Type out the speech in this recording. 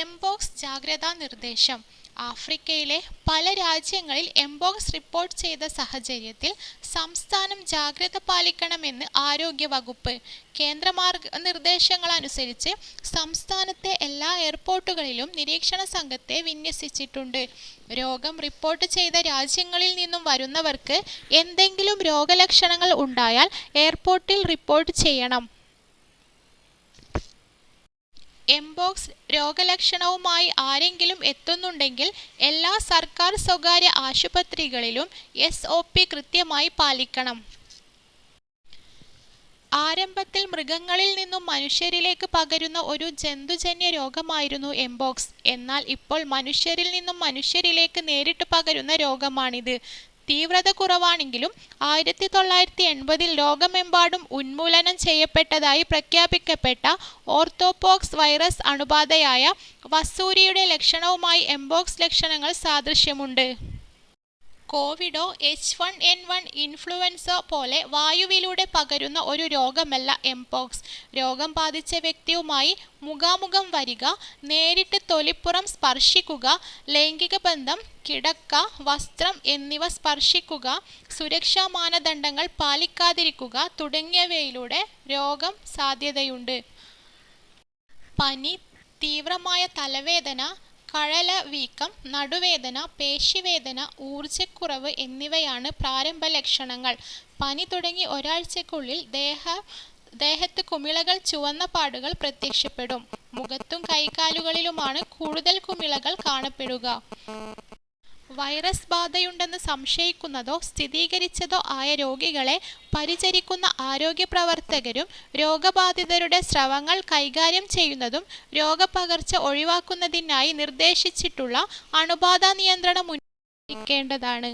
Mpox ജാഗ്രതാ നിർദ്ദേശം. ആഫ്രിക്കയിലെ പല രാജ്യങ്ങളിൽ എംബോക്സ് റിപ്പോർട്ട് ചെയ്ത സാഹചര്യത്തിൽ സംസ്ഥാനം ജാഗ്രത പാലിക്കണമെന്ന് ആരോഗ്യവകുപ്പ് കേന്ദ്ര മാർഗനിർദ്ദേശങ്ങളനുസരിച്ച് സംസ്ഥാനത്തെ എല്ലാ എയർപോർട്ടുകളിലും നിരീക്ഷണ സംഘത്തെ വിന്യസിച്ചിട്ടുണ്ട്. രോഗം റിപ്പോർട്ട് ചെയ്ത രാജ്യങ്ങളിൽ നിന്നും വരുന്നവർക്ക് എന്തെങ്കിലും രോഗലക്ഷണങ്ങൾ ഉണ്ടായാൽ എയർപോർട്ടിൽ റിപ്പോർട്ട് ചെയ്യണം. എംപോക്സ് രോഗലക്ഷണവുമായി ആരെങ്കിലും എത്തുന്നുണ്ടെങ്കിൽ എല്ലാ സർക്കാർ സ്വകാര്യ ആശുപത്രികളിലും എസ് ഒ പി കൃത്യമായി പാലിക്കണം. ആരംഭത്തിൽ മൃഗങ്ങളിൽ നിന്നും മനുഷ്യരിലേക്ക് പകരുന്ന ഒരു ജന്തുജന്യ രോഗമായിരുന്നു എംബോക്സ് എന്നാൽ ഇപ്പോൾ മനുഷ്യരിൽ നിന്നും മനുഷ്യരിലേക്ക് നേരിട്ട് പകരുന്ന രോഗമാണിത്. തീവ്രത കുറവാണെങ്കിലും ആയിരത്തി തൊള്ളായിരത്തി എൺപതിൽ ലോകമെമ്പാടും ഉന്മൂലനം ചെയ്യപ്പെട്ടതായി പ്രഖ്യാപിക്കപ്പെട്ട ഓർത്തോപോക്സ് വൈറസ് അണുബാധയായ വസൂരിയുടെ ലക്ഷണവുമായി എംബോക്സ് ലക്ഷണങ്ങൾ സാദൃശ്യമുണ്ട്. കോവിഡോ എച്ച് വൺ എൻ വൺ ഇൻഫ്ലുവൻസോ പോലെ വായുവിലൂടെ പകരുന്ന ഒരു രോഗമല്ല എംപോക്സ്. രോഗം ബാധിച്ച വ്യക്തിയുമായി മുഖാമുഖം വരിക നേരിട്ട് തൊലിപ്പുറം സ്പർശിക്കുക ലൈംഗിക ബന്ധം കിടക്ക വസ്ത്രം എന്നിവ സ്പർശിക്കുക സുരക്ഷാ മാനദണ്ഡങ്ങൾ പാലിക്കാതിരിക്കുക തുടങ്ങിയവയിലൂടെ രോഗം സാധ്യതയുണ്ട്. പനി തീവ്രമായ തലവേദന കഴല വീക്കം നടുവേദന പേശിവേദന ഊർജക്കുറവ് എന്നിവയാണ് പ്രാരംഭ ലക്ഷണങ്ങൾ. പനി തുടങ്ങി ഒരാഴ്ചക്കുള്ളിൽ ദേഹ ദേഹത്ത് കുമിളകൾ ചുവന്ന പാടുകൾ പ്രത്യക്ഷപ്പെടും. മുഖത്തും കൈകാലുകളിലുമാണ് കൂടുതൽ കുമിളകൾ കാണപ്പെടുക. വൈറസ് ബാധയുണ്ടെന്ന് സംശയിക്കുന്നതോ സ്ഥിരീകരിച്ചതോ ആയ രോഗികളെ പരിചരിക്കുന്ന ആരോഗ്യ പ്രവർത്തകരും രോഗബാധിതരുടെ സ്രവങ്ങൾ കൈകാര്യം ചെയ്യുന്നതും രോഗപകർച്ച ഒഴിവാക്കുന്നതിനായി നിർദ്ദേശിച്ചിട്ടുള്ള അണുബാധ നിയന്ത്രണം മുന്നിലേക്കേണ്ടതാണ്